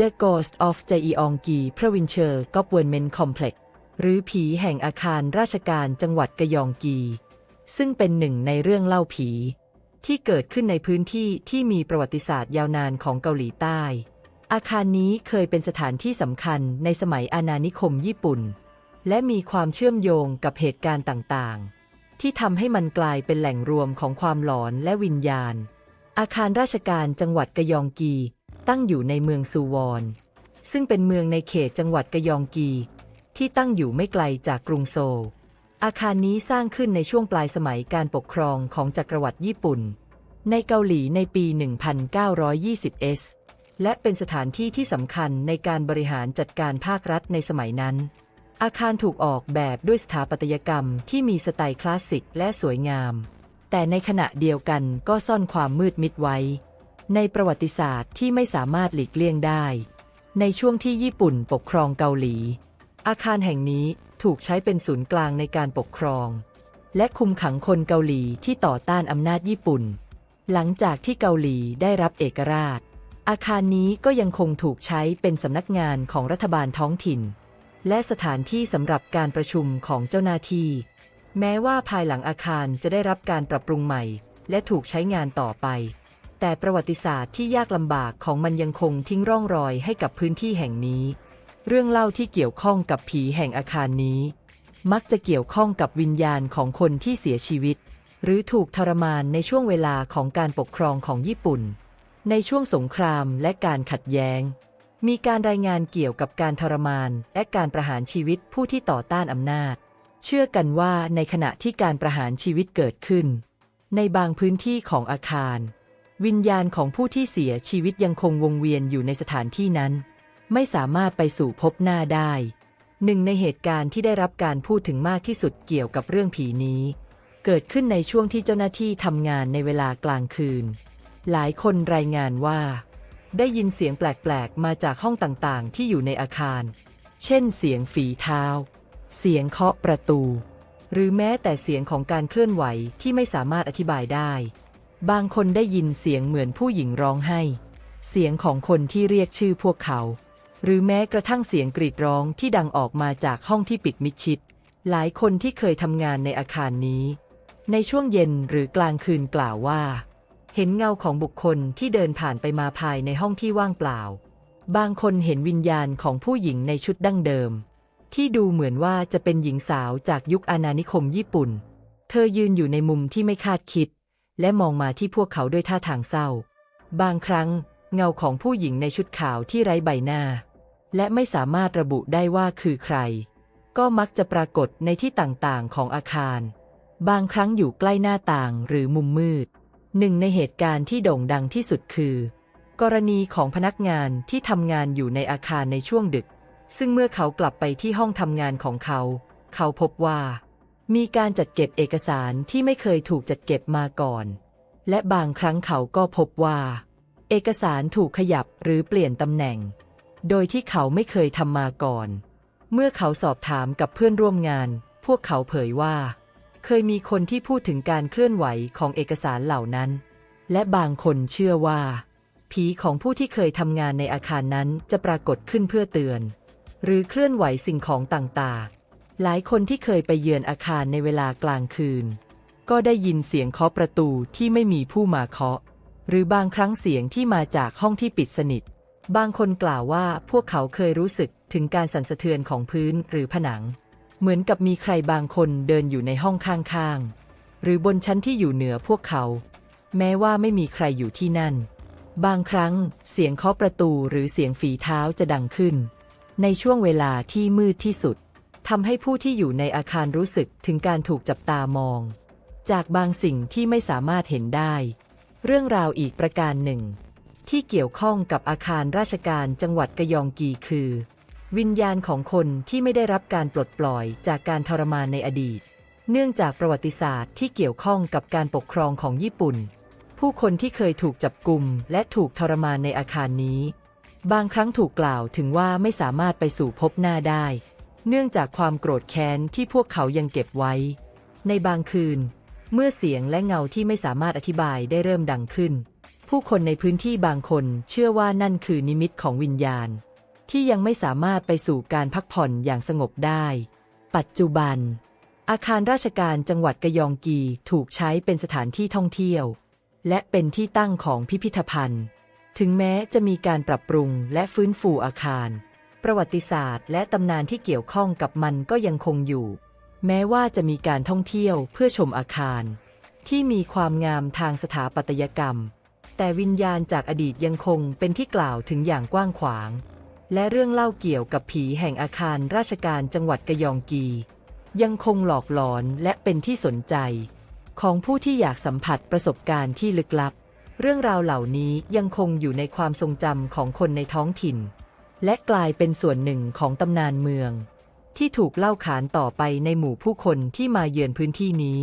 The Ghost of Jeongi Provincial Government Complex หรือผีแห่งอาคารราชการจังหวัดกะยองกี ซึ่งเป็นหนึ่งในเรื่องเล่าผี ที่เกิดขึ้นในพื้นที่ที่มีประวัติศาสตร์ยาวนานของเกาหลีใต้ อาคารนี้เคยเป็นสถานที่สำคัญในสมัยอาณานิคมญี่ปุ่น และมีความเชื่อมโยงกับเหตุการณ์ต่างๆ ที่ทำให้มันกลายเป็นแหล่งรวมของความหลอนและวิญญาณ อาคารราชการจังหวัดกะยองกี ตั้งอยู่ในเมืองซูวอนซึ่งเป็นเมืองในเขตจังหวัดกยองกี ที่ตั้งอยู่ไม่ไกลจากกรุงโซล อาคารนี้สร้างขึ้นในช่วงปลายสมัยการปกครองของจักรวรรดิญี่ปุ่น ในเกาหลีในปี 1920s และเป็นสถานที่ที่สำคัญในการบริหารจัดการภาครัฐในสมัยนั้น อาคารถูกออกแบบด้วยสถาปัตยกรรมที่มีสไตล์คลาสสิกและสวยงาม แต่ในขณะเดียวกันก็ซ่อนความมืดมิดไว้ ในประวัติศาสตร์ที่ไม่สามารถหลีกเลี่ยงได้ ในช่วงที่ญี่ปุ่นปกครองเกาหลี อาคารแห่งนี้ถูกใช้เป็นศูนย์กลางในการปกครอง และคุมขังคนเกาหลีที่ต่อต้านอำนาจญี่ปุ่น หลังจากที่เกาหลีได้รับเอกราช อาคารนี้ก็ยังคงถูกใช้เป็นสำนักงานของรัฐบาลท้องถิ่น และสถานที่สำหรับการประชุมของเจ้าหน้าที่ แม้ว่าภายหลังอาคารจะได้รับการปรับปรุงใหม่ และถูกใช้งานต่อไป แต่ประวัติศาสตร์ที่ยากลำบากของมันยังคงทิ้งร่องรอยให้กับพื้นที่แห่งนี้ เรื่องเล่าที่เกี่ยวข้องกับผีแห่งอาคารนี้ มักจะเกี่ยวข้องกับวิญญาณของคนที่เสียชีวิต หรือถูกทรมานในช่วงเวลาของการปกครองของญี่ปุ่น ในช่วงสงครามและการขัดแย้ง มีการรายงานเกี่ยวกับการทรมานและการประหารชีวิตผู้ที่ต่อต้านอำนาจ เชื่อกันว่าในขณะที่การประหารชีวิตเกิดขึ้น ในบางพื้นที่ของอาคาร วิญญาณของผู้ที่เสียชีวิตยังคงวงเวียนอยู่ในสถานที่นั้น ไม่สามารถไปสู่พบหน้าได้ หนึ่งในเหตุการณ์ที่ได้รับการพูดถึงมากที่สุดเกี่ยวกับเรื่องผีนี้ เกิดขึ้นในช่วงที่เจ้าหน้าที่ทำงานในเวลากลางคืน หลายคนรายงานว่า ได้ยินเสียงแปลกๆ มาจากห้องต่างๆ ที่อยู่ในอาคาร เช่น เสียงฝีเท้า เสียงเคาะประตู หรือแม้แต่เสียงของการเคลื่อนไหวที่ไม่สามารถอธิบายได้ บางคนได้ยินเสียงเหมือนผู้หญิงร้องไห้ เสียงของคนที่เรียกชื่อพวกเขา หรือแม้กระทั่งเสียงกรีดร้องที่ดังออกมาจากห้องที่ปิดมิดชิด หลายคนที่เคยทำงานในอาคารนี้ ในช่วงเย็นหรือกลางคืนกล่าวว่า เห็นเงาของบุคคลที่เดินผ่านไปมาภายในห้องที่ว่างเปล่า บางคนเห็นวิญญาณของผู้หญิงในชุดดั้งเดิม ที่ดูเหมือนว่าจะเป็นหญิงสาวจากยุคอาณานิคมญี่ปุ่น เธอยืนอยู่ในมุมที่ไม่คาดคิด และมองมาที่พวกเขาด้วยท่าทางเศร้า บางครั้ง เงาของผู้หญิงในชุดขาวที่ไร้ใบหน้า และไม่สามารถระบุได้ว่าคือใคร ก็มักจะปรากฏในที่ต่างๆของอาคาร บางครั้งอยู่ใกล้หน้าต่างหรือมุมมืด หนึ่งในเหตุการณ์ที่โด่งดังที่สุดคือ กรณีของพนักงานที่ทำงานอยู่ในอาคารในช่วงดึก ซึ่งเมื่อเขากลับไปที่ห้องทำงานของเขา เขาพบว่า มีการจัดเก็บเอกสารที่ไม่เคยถูกจัดเก็บมาก่อน และบางครั้งเขาก็พบว่า เอกสารถูกขยับหรือเปลี่ยนตำแหน่ง โดยที่เขาไม่เคยทำมาก่อน เมื่อเขาสอบถามกับเพื่อนร่วมงาน พวกเขาเผยว่า เคยมีคนที่พูดถึงการเคลื่อนไหวของเอกสารเหล่านั้น และบางคนเชื่อว่า ผีของผู้ที่เคยทำงานในอาคารนั้นจะปรากฏขึ้นเพื่อเตือน หรือเคลื่อนไหวสิ่งของต่างๆ หลายคนที่เคยไปเยือนอาคารในเวลากลางคืน ก็ได้ยินเสียงเคาะประตูที่ไม่มีผู้มาเคาะ หรือบางครั้งเสียงที่มาจากห้องที่ปิดสนิท บางคนกล่าวว่าพวกเขาเคยรู้สึกถึงการสั่นสะเทือนของพื้นหรือผนัง เหมือนกับมีใครบางคนเดินอยู่ในห้องข้างๆ หรือบนชั้นที่อยู่เหนือพวกเขา แม้ว่าไม่มีใครอยู่ที่นั่น บางครั้งเสียงเคาะประตูหรือเสียงฝีเท้าจะดังขึ้น ในช่วงเวลาที่มืดที่สุด ทำให้ผู้ที่อยู่ในอาคารรู้สึกถึงการถูกจับตามอง จากบางสิ่งที่ไม่สามารถเห็นได้ เรื่องราวอีกประการหนึ่ง ที่เกี่ยวข้องกับอาคารราชการจังหวัดกะยองกีคือ วิญญาณของคนที่ไม่ได้รับการปลดปล่อยจากการทรมานในอดีต เนื่องจากประวัติศาสตร์ที่เกี่ยวข้องกับการปกครองของญี่ปุ่น ผู้คนที่เคยถูกจับกลุ่มและถูกทรมานในอาคารนี้ บางครั้งถูกกล่าวถึงว่าไม่สามารถไปสู่พบหน้าได้ เนื่องจากความโกรธแค้นที่พวกเขายังเก็บไว้ ในบางคืน เมื่อเสียงและเงาที่ไม่สามารถอธิบายได้เริ่มดังขึ้น ผู้คนในพื้นที่บางคนเชื่อว่านั่นคือนิมิตของวิญญาณ ที่ยังไม่สามารถไปสู่การพักผ่อนอย่างสงบได้ ปัจจุบัน อาคารราชการจังหวัดกะยองกีถูกใช้เป็นสถานที่ท่องเที่ยว และเป็นที่ตั้งของพิพิธภัณฑ์ ถึงแม้จะมีการปรับปรุงและฟื้นฟูอาคาร ประวัติศาสตร์ และตำนานที่เกี่ยวข้องกับมันก็ยังคงอยู่ แม้ว่าจะมีการท่องเที่ยวเพื่อชมอาคาร ที่มีความงามทางสถาปัตยกรรม แต่วิญญาณจากอดีตยังคงเป็นที่กล่าวถึงอย่างกว้างขวาง และเรื่องเล่าเกี่ยวกับผีแห่งอาคารราชการจังหวัดกะยองกี ยังคงหลอกหลอนและเป็นที่สนใจ ของผู้ที่อยากสัมผัสประสบการณ์ที่ลึกลับ เรื่องราวเหล่านี้ยังคงอยู่ในความทรงจำของคนในท้องถิ่น และกลายเป็นส่วนหนึ่งของตำนานเมือง ที่ถูกเล่าขานต่อไปในหมู่ผู้คนที่มาเยือนพื้นที่นี้